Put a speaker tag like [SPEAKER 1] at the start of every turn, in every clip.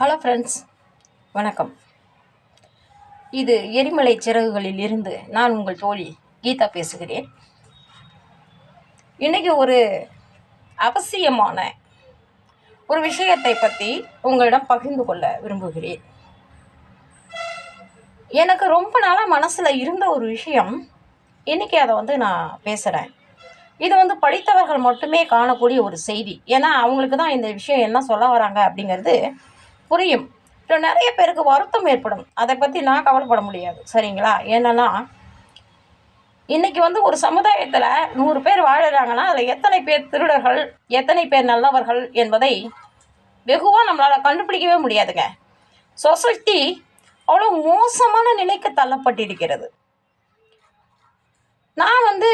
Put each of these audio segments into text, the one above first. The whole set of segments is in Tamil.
[SPEAKER 1] ஹலோ ஃப்ரெண்ட்ஸ் வணக்கம். இது எரிமலை சிறகுகளில் இருந்து நான் உங்கள் தோழி கீதா பேசுகிறேன். இன்றைக்கி ஒரு அவசியமான ஒரு விஷயத்தை பற்றி உங்களிடம் பகிர்ந்து கொள்ள விரும்புகிறேன். எனக்கு ரொம்ப நாளாக மனசில் இருந்த ஒரு விஷயம் இன்றைக்கி அதை வந்து நான் பேசுகிறேன் இது வந்து படித்தவர்கள் மட்டுமே காணக்கூடிய ஒரு செய்தி. ஏன்னா அவங்களுக்கு தான் இந்த விஷயம் என்ன சொல்ல வராங்க அப்படிங்கிறது புரியும். இப்போ நிறைய பேருக்கு வருத்தம் ஏற்படும். அதை பற்றி நான் கவலைப்பட முடியாது. சரிங்களா? ஏன்னா இன்றைக்கி வந்து ஒரு சமுதாயத்தில் நூறு பேர் வாழறாங்கன்னா அதில் எத்தனை பேர் திருடர்கள் எத்தனை பேர் நல்லவர்கள் என்பதை வெகுவாக நம்மளால் கண்டுபிடிக்கவே முடியாதுங்க. சொசைட்டி அவ்வளோ மோசமான நிலைக்கு தள்ளப்பட்டிருக்கிறது. நான் வந்து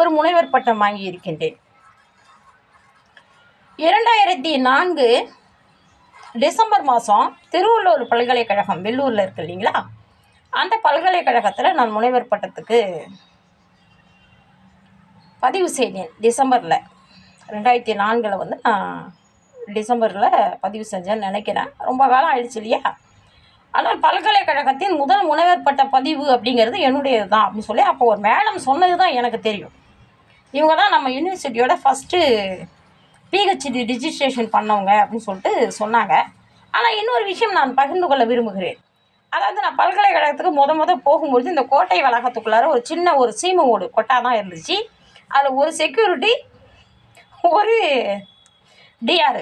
[SPEAKER 1] ஒரு முனைவர் பட்டம் வாங்கி இருக்கின்றேன் இரண்டாயிரத்தி நான்கு டிசம்பர் மாதம் திருவள்ளூர் பல்கலைக்கழகம் வெள்ளூரில் இருக்கு இல்லைங்களா? அந்த பல்கலைக்கழகத்தில் நான் முனைவர் பட்டத்துக்கு பதிவு செய்தேன் டிசம்பரில். ரெண்டாயிரத்தி நான்கில் வந்து நான் டிசம்பரில் பதிவு செஞ்சேன்னு நினைக்கிறேன். ரொம்ப காலம் ஆயிடுச்சு இல்லையா? ஆனால் பல்கலைக்கழகத்தின் முதல் முனைவர் பட்ட பதிவு அப்படிங்கிறது என்னுடையது தான் அப்படின்னு சொல்லி அப்போ ஒரு மேடம் சொன்னது தான் எனக்கு தெரியும். இவங்க தான் நம்ம யூனிவர்சிட்டியோட ஃபஸ்ட்டு பிஹெச்டி ரிஜிஸ்ட்ரேஷன் பண்ணவங்க அப்படின்னு சொல்லிட்டு சொன்னாங்க. ஆனால் இன்னொரு விஷயம் நான் பகிர்ந்து கொள்ள விரும்புகிறேன். அதாவது நான் பல்கலைக்கழகத்துக்கு முத முத போகும்பொழுது இந்த கோட்டை வளாகத்துக்குள்ளார ஒரு சின்ன ஒரு சீம ஓடு கொட்டா தான் இருந்துச்சு. அதில் ஒரு செக்யூரிட்டி ஒரு டிஆர்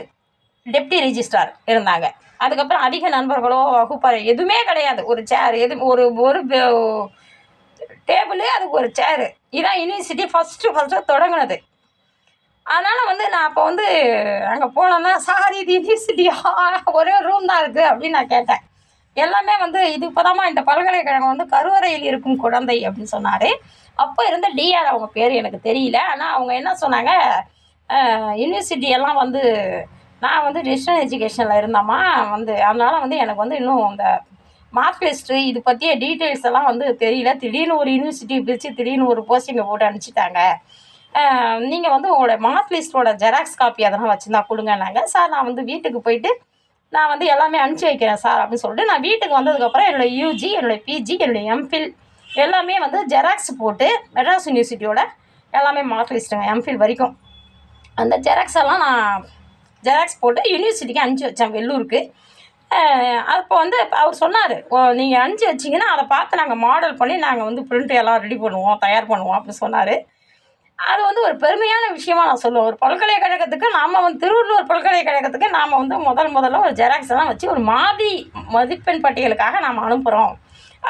[SPEAKER 1] டெப்டி ரிஜிஸ்ட்ரார் இருந்தாங்க. அதுக்கப்புறம் அதிக நண்பர்களோ வகுப்பறை எதுவுமே கிடையாது. ஒரு சேர் எது ஒரு ஒரு டேபிள் அதுக்கு ஒரு சேரு இதான் யூனிவர்சிட்டி ஃபஸ்ட்டு ஃபஸ்ட்டு தொடங்கினது. அதனால் வந்து நான் அப்போ வந்து அங்கே போனோன்னா சாரி தீதி சிட்டியா ஒரே ரூம் தான் இருக்குது அப்படின்னு நான் கேட்டேன். எல்லாமே வந்து இது இப்போதாம்மா இந்த பல்கலைக்கழகம் வந்து கருவறையில் இருக்கும் குழந்தை அப்படின்னு சொன்னார். அப்போ இருந்த டிஆர் அவங்க பேர் எனக்கு தெரியல. ஆனால் அவங்க என்ன சொன்னாங்க யூனிவர்சிட்டி எல்லாம் வந்து நான் வந்து டிஸ்டன்ஸ் எஜுகேஷனில் இருந்தேம்மா வந்து அதனால் வந்து எனக்கு வந்து இன்னும் இந்த மார்க் லிஸ்ட்டு இது பற்றிய டீட்டெயில்ஸ் எல்லாம் வந்து தெரியல. திடீர்னு ஒரு யூனிவர்சிட்டி பிரித்து திடீர்னு ஒரு போஸ்டிங்கை போட்டு அனுப்பிச்சிட்டாங்க. நீங்கள் வந்து உங்களோட மார்க் லிஸ்ட்டோட ஜெராக்ஸ் காப்பி அதெல்லாம் வச்சுருந்தா கொடுங்கன்னாங்க. சார் நான் வந்து வீட்டுக்கு போயிட்டு நான் வந்து எல்லாமே அனுப்பிச்சி வைக்கிறேன் சார் அப்படின்னு சொல்லிட்டு நான் வீட்டுக்கு வந்ததுக்கப்புறம் என்னோடய யூஜி என்னுடைய பிஜி என்னுடைய எம்ஃபில் எல்லாமே வந்து ஜெராக்ஸ் போட்டு மெட்ராஸ் யூனிவர்சிட்டியோட எல்லாமே மார்க் லிஸ்ட்டுங்க எம்ஃபில் வரைக்கும். அந்த ஜெராக்ஸ் எல்லாம் நான் ஜெராக்ஸ் போட்டு யூனிவர்சிட்டிக்கு அனுப்பிச்சி வச்சேன் வெள்ளூருக்கு. அப்போ வந்து அவர் சொன்னார் நீங்கள் அனுப்பிச்சி வச்சிங்கன்னா அதை பார்த்து நாங்கள் மாடல் பண்ணி நாங்கள் வந்து பிரிண்ட் எல்லாம் ரெடி பண்ணுவோம் தயார் பண்ணுவோம் அப்படின்னு சொன்னார். அது வந்து ஒரு பெருமையான விஷயமா நான் சொல்லுவேன். ஒரு பல்கலைக்கழகத்துக்கு நாம் வந்து திருவள்ளூர் பல்கலைக்கழகத்துக்கு நாம் வந்து முதல் முதல்ல ஒரு ஜெராக்ஸ் எல்லாம் வச்சு ஒரு மாதிரி மதிப்பெண் பட்டியலுக்காக நாம் அனுப்புகிறோம்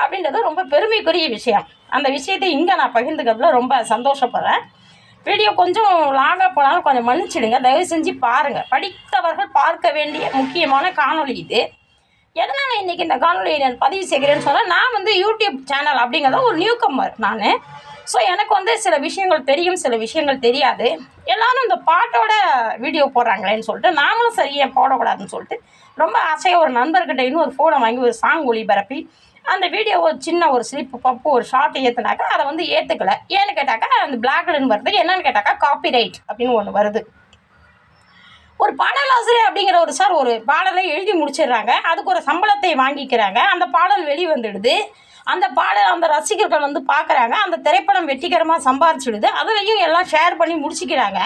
[SPEAKER 1] அப்படின்றது ரொம்ப பெருமைக்குரிய விஷயம். அந்த விஷயத்தை இங்கே நான் பகிர்ந்துக்கிறதுல ரொம்ப சந்தோஷப்படுறேன். வீடியோ கொஞ்சம் லாங்காக போனாலும் கொஞ்சம் மன்னிச்சிடுங்க. தயவு செஞ்சு பாருங்கள் படித்தவர்கள் பார்க்க வேண்டிய முக்கியமான காணொளி இது. எதனால் இன்றைக்கி இந்த காணொலியை நான் பதிவு செய்கிறேன்னு சொன்னால் நான் வந்து யூடியூப் சேனல் அப்படிங்கிறத ஒரு நியூ கம்மர் நான். ஸோ எனக்கு வந்து சில விஷயங்கள் தெரியும் சில விஷயங்கள் தெரியாது. எல்லாரும் இந்த பாட்டோட வீடியோ போடுறாங்களேன்னு சொல்லிட்டு நாமளும் சரியாக போடக்கூடாதுன்னு சொல்லிட்டு ரொம்ப ஆசையாக ஒரு நண்பர்கிட்ட இன்னும் ஒரு ஃபோனை வாங்கி ஒரு சாங் ஒளிபரப்பி அந்த வீடியோ ஒரு சின்ன ஒரு ஸ்லிப்பு பப்பு ஒரு ஷார்ட் ஏற்றுனாக்கா அதை வந்து ஏற்றுக்கல ஏன்னு கேட்டாக்கா அந்த பிளாக்லன்னு வருது. என்னன்னு கேட்டாக்கா காப்பி ரைட் அப்படின்னு ஒன்று வருது. ஒரு பாடலாசிரியர் அப்படிங்கிற ஒரு சார் ஒரு பாடலை எழுதி முடிச்சிடுறாங்க. அதுக்கு ஒரு சம்பளத்தை வாங்கிக்கிறாங்க. அந்த பாடல் வெளி வந்துடுது அந்த பாடல் அந்த ரசிகர்கள் வந்து பார்க்குறாங்க. அந்த திரைப்படம் வெற்றிகரமாக சம்பாதிச்சிடுது அதுலேயும் எல்லாம் ஷேர் பண்ணி முடிச்சிக்கிறாங்க.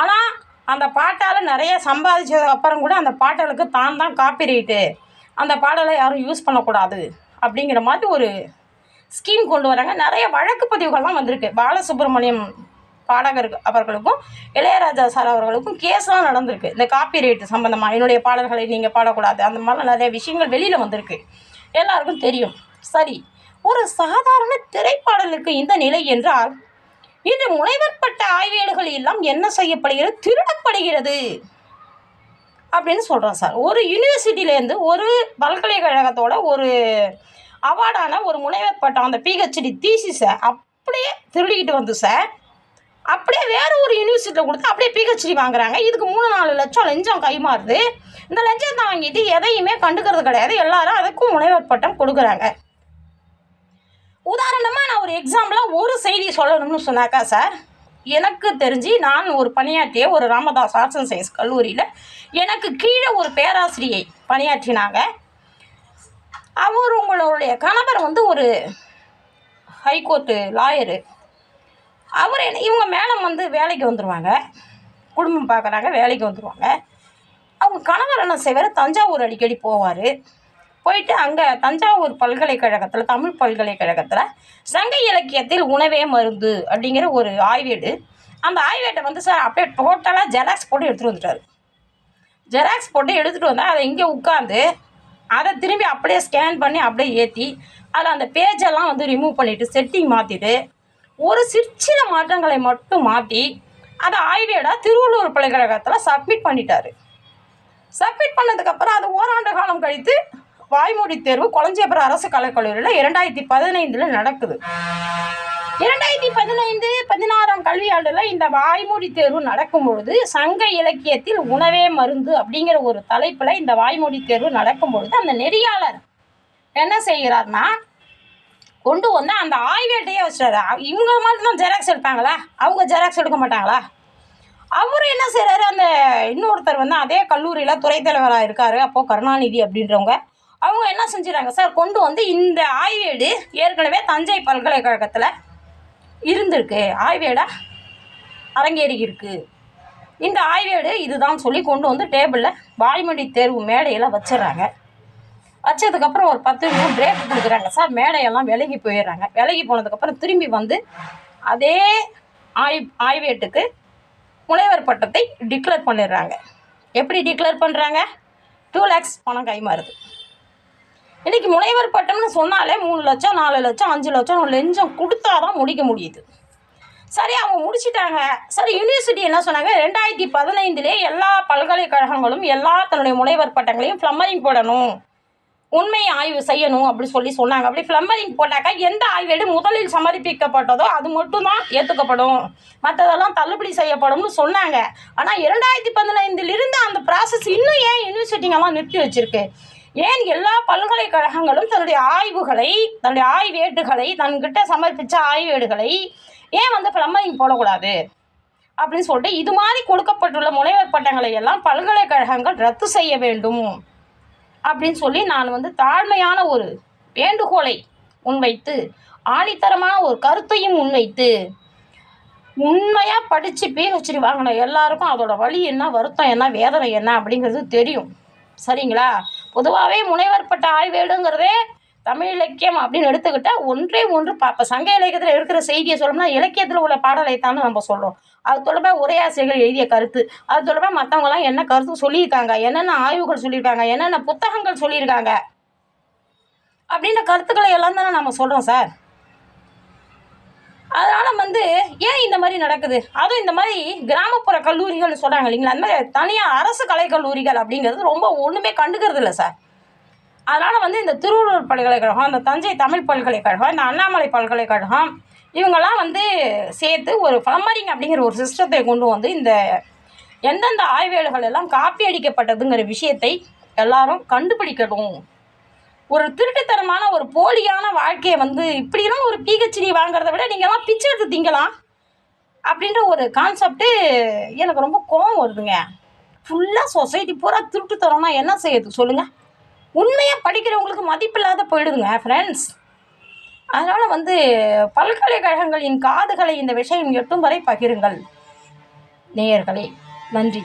[SPEAKER 1] ஆனால் அந்த பாட்டால் நிறைய சம்பாதிச்சதுக்கு அப்புறம் கூட அந்த பாட்டலுக்கு தான் தான் காப்பி ரைட்டு அந்த பாடலை யாரும் யூஸ் பண்ணக்கூடாது அப்படிங்கிற மாதிரி ஒரு ஸ்கீம் கொண்டு வராங்க. நிறைய வழக்கு பதிவுகள்லாம் வந்திருக்கு. பாலசுப்ரமணியம் பாடகர்கள் அவர்களுக்கும் இளையராஜா சார் அவர்களுக்கும் கேஸ்லாம் நடந்திருக்கு. இந்த காப்பி ரைட்டு சம்மந்தமாக என்னுடைய பாடல்களை நீங்கள் பாடக்கூடாது அந்த மாதிரிலாம் நிறைய விஷயங்கள் வெளியில் வந்திருக்கு. எல்லாருக்கும் தெரியும். சரி ஒரு சாதாரண திரைப்பாடலுக்கு இந்த நிலை என்றால் இன்று முனைவர் பட்ட ஆய்வேடுகள் எல்லாம் என்ன செய்யப்படுகிறது திருடப்படுகிறது அப்படின்னு சொல்கிறோம் சார். ஒரு யூனிவர்சிட்டியிலேருந்து ஒரு பல்கலைக்கழகத்தோட ஒரு அவார்டான ஒரு முனைவர் பட்டம் அந்த பிஹெச்டி தீசிஸை அப்படியே திருடிக்கிட்டு வந்து சார் அப்படியே வேறு ஒரு யூனிவர்சிட்டியில் கொடுத்து அப்படியே பிஹெச்டி வாங்குறாங்க. இதுக்கு மூணு நாலு லட்சம் லஞ்சம் கைமாறுது. இந்த லஞ்சத்தை வாங்கிட்டு எதையுமே கண்டுக்கிறது கிடையாது. எல்லாரும் அதுக்கும் முனைவர் பட்டம் கொடுக்குறாங்க. உதாரணமாக நான் ஒரு எக்ஸாம்பிளாக ஒரு செய்தி சொல்லணும்னு சொன்னாக்கா சார் எனக்கு தெரிஞ்சு நான் ஒரு பணியாற்றிய ஒரு ராமதாஸ் ஆர்ட்ஸ் அண்ட் சயின்ஸ் கல்லூரியில் எனக்கு கீழே ஒரு பேராசிரியை பணியாற்றினாங்க. அவர் உங்களுடைய கணவர் வந்து ஒரு ஹைகோர்ட்டு லாயரு அவர் என்ன இவங்க மேடம் வந்து வேலைக்கு வந்துடுவாங்க குடும்பம் பார்க்குறாங்க வேலைக்கு வந்துடுவாங்க அவங்க கணவர் என்ன செய்வார் தஞ்சாவூர் அடிக்கடி போவார். போயிட்டு அங்கே தஞ்சாவூர் பல்கலைக்கழகத்தில் தமிழ் பல்கலைக்கழகத்தில் சங்க இலக்கியத்தில் உணவே மருந்து அப்படிங்கிற ஒரு ஆய்வேடு. அந்த ஆய்வேட்டை வந்து சார் அப்படியே டோட்டலாக ஜெராக்ஸ் போட்டு எடுத்துகிட்டு வந்துட்டார். ஜெராக்ஸ் போட்டு எடுத்துகிட்டு வந்தால் அதை இங்கே உட்காந்து அதை திரும்பி அப்படியே ஸ்கேன் பண்ணி அப்படியே ஏற்றி அதில் அந்த பேஜெல்லாம் வந்து ரிமூவ் பண்ணிவிட்டு செட்டிங் மாற்றிட்டு ஒரு சிற்சில மாற்றங்களை மட்டும் மாற்றி அதை ஆய்வேடாக திருவள்ளூர் பல்கழகத்தில் சப்மிட் பண்ணிட்டாரு. சப்மிட் பண்ணதுக்கப்புறம் அது ஓராண்டு காலம் கழித்து வாய்மொழி தேர்வு கொளஞ்சியபுரம் அரசு கலைக்கல்லூரியில் இரண்டாயிரத்தி பதினைந்தில் நடக்குது. இரண்டாயிரத்தி பதினைந்து பதினாறாம் கல்வியாண்டில் இந்த வாய்மொழி தேர்வு நடக்கும் பொழுது சங்க இலக்கியத்தில் உணவே மருந்து அப்படிங்கிற ஒரு தலைப்பில் இந்த வாய்மொழி தேர்வு நடக்கும் பொழுது அந்த நெறியாளர் என்ன செய்கிறார்னா கொண்டு வந்து அந்த ஆய்வேட்டையே வச்சுட்டாரு இவங்க மட்டும்தான் ஜெராக்ஸ் எடுப்பாங்களா? அவங்க ஜெராக்ஸ் எடுக்க மாட்டாங்களா? அவர் என்ன செய்கிறாரு அந்த இன்னொருத்தர் வந்து அதே கல்லூரியில் துறை தலைவராக இருக்கார். அப்போது கருணாநிதி அப்படின்றவங்க. அவங்க என்ன செஞ்சுறாங்க? சார் கொண்டு வந்து இந்த ஆய்வேடு ஏற்கனவே தஞ்சை பல்கலைக்கழகத்தில் இருந்திருக்கு. ஆய்வேடாக அரங்கேறியிருக்கு. இந்த ஆய்வேடு இதுதான் சொல்லி கொண்டு வந்து டேபிளில் வாய்மொழி தேர்வு மேடையில் வச்சிடுறாங்க வச்சதுக்கப்புறம் ஒரு பத்து நிமிஷம் பிரேக் கொடுக்குறாங்க. சார் மேடையெல்லாம் விலகி போயிடுறாங்க. விலகி போனதுக்கப்புறம் திரும்பி வந்து அதே ஆய் ஆய்வேட்டுக்கு முனைவர் பட்டத்தை டிக்ளேர் பண்ணிடுறாங்க. எப்படி டிக்ளேர் பண்ணுறாங்க டூ லேக்ஸ் பணம் கைமாறுது. இன்றைக்கி முனைவர் பட்டம்னு சொன்னாலே மூணு லட்சம் நாலு லட்சம் அஞ்சு லட்சம் லெஞ்சம் கொடுத்தா தான் முடிக்க முடியுது. சரி அவங்க முடிச்சிட்டாங்க. சரி யூனிவர்சிட்டி என்ன சொன்னாங்க? ரெண்டாயிரத்தி பதினைந்திலே எல்லா பல்கலைக்கழகங்களும் எல்லா தன்னுடைய முனைவர் பட்டங்களையும் ஃப்ளம்மரிங் போடணும். உண்மையை ஆய்வு செய்யணும் அப்படின்னு சொல்லி சொன்னாங்க. அப்படி ஃப்ளம்பரிங் போட்டாக்கா எந்த ஆய்வேடு முதலில் சமர்ப்பிக்கப்பட்டதோ அது மட்டும்தான் ஏற்றுக்கப்படும் மற்றதெல்லாம் தள்ளுபடி செய்யப்படும்னு சொன்னாங்க. ஆனால் இரண்டாயிரத்தி பதினைந்திலிருந்து அந்த ப்ராசஸ் இன்னும் ஏன் யூனிவர்சிட்டிங்கெல்லாம் நிறுத்தி வச்சிருக்கு? ஏன் எல்லா பல்கலைக்கழகங்களும் தன்னுடைய ஆய்வுகளை தன்னுடைய ஆய்வேடுகளை தன்கிட்ட சமர்ப்பித்த ஆய்வேடுகளை ஏன் வந்து ஃப்ளம்பரிங் போடக்கூடாது? அப்படின்னு சொல்லிட்டு இது மாதிரி கொடுக்கப்பட்டுள்ள முனைவர் பட்டங்களை எல்லாம் பல்கலைக்கழகங்கள் ரத்து செய்ய வேண்டும். அப்படின்னு சொல்லி நான் வந்து தாழ்மையான ஒரு வேண்டுகோளை முன்வைத்து ஆணித்தரமான ஒரு கருத்தையும் முன்வைத்து உண்மையாக படித்து பிஹெச்டி வாங்கின எல்லாருக்கும் அதோட வழி என்ன வருத்தம் என்ன வேதனை என்ன அப்படிங்கிறது தெரியும். சரிங்களா? பொதுவாகவே முனைவர் பட்ட ஆய்வேடுங்கிறதே தமிழ் இலக்கியம் அப்படின்னு எடுத்துக்கிட்டால் ஒன்றே ஒன்று பார்ப்போம் சங்க இலக்கியத்தில் இருக்கிற செய்தியை சொல்லணும்னா இலக்கியத்தில் உள்ள பாடலை தான் நம்ம சொல்கிறோம் அது தொடர்பாக உரையாசிரியர்கள் எழுதிய கருத்து. அது தொடர்பாக மற்றவங்களாம் என்ன கருத்து சொல்லியிருக்காங்க? என்னென்ன ஆய்வுகள் சொல்லியிருக்காங்க? என்னென்ன புத்தகங்கள் சொல்லியிருக்காங்க? அப்படின்ற கருத்துக்களை எல்லாம் தானே நம்ம சொல்கிறோம் சார். அதனால் வந்து ஏன் இந்த மாதிரி நடக்குது? அதுவும் இந்த மாதிரி கிராமப்புற கல்லூரிகள்னு சொல்கிறாங்க இல்லைங்களா? அந்த மாதிரி தனியாக அரசு கலை கல்லூரிகள் அப்படிங்கிறது ரொம்ப ஒன்றுமே கண்டுக்கிறது இல்லை சார். அதனால் வந்து இந்த திருவள்ளூர் பல்கலைக்கழகம் இந்த தஞ்சை தமிழ் பல்கலைக்கழகம் இந்த அண்ணாமலை பல்கலைக்கழகம் இவங்கெல்லாம் வந்து சேர்த்து ஒரு ஃப்ளம்பரிங் அப்படிங்கிற ஒரு சிஸ்டத்தை கொண்டு வந்து இந்த எந்தெந்த ஆய்வேடுகள் எல்லாம் காப்பி அடிக்கப்பட்டதுங்கிற விஷயத்தை எல்லாரும் கண்டுபிடிக்கணும். ஒரு திருட்டுத்தனமான ஒரு போலியான வாழ்க்கையை வந்து இப்படிலாம் ஒரு பிஹெச்டி வாங்குறத விட நீங்கள்லாம் பிச்சை எடுத்து திங்கலாம் அப்படின்ற ஒரு கான்செப்ட்டு எனக்கு ரொம்ப கோவம் வருதுங்க. ஃபுல்லாக சொசைட்டி பூரா திருட்டுத்தரம்னா என்ன செய்யுது? சொல்லுங்கள் உண்மையாக படிக்கிறவங்களுக்கு மதிப்பில்லாத போயிடுதுங்க ஃப்ரெண்ட்ஸ் அதனால் வந்து பல்கலைக்கழகங்களின் காதுகளை இந்த விஷயம் எட்டும் வரை பகிருங்கள். நேயர்களே நன்றி.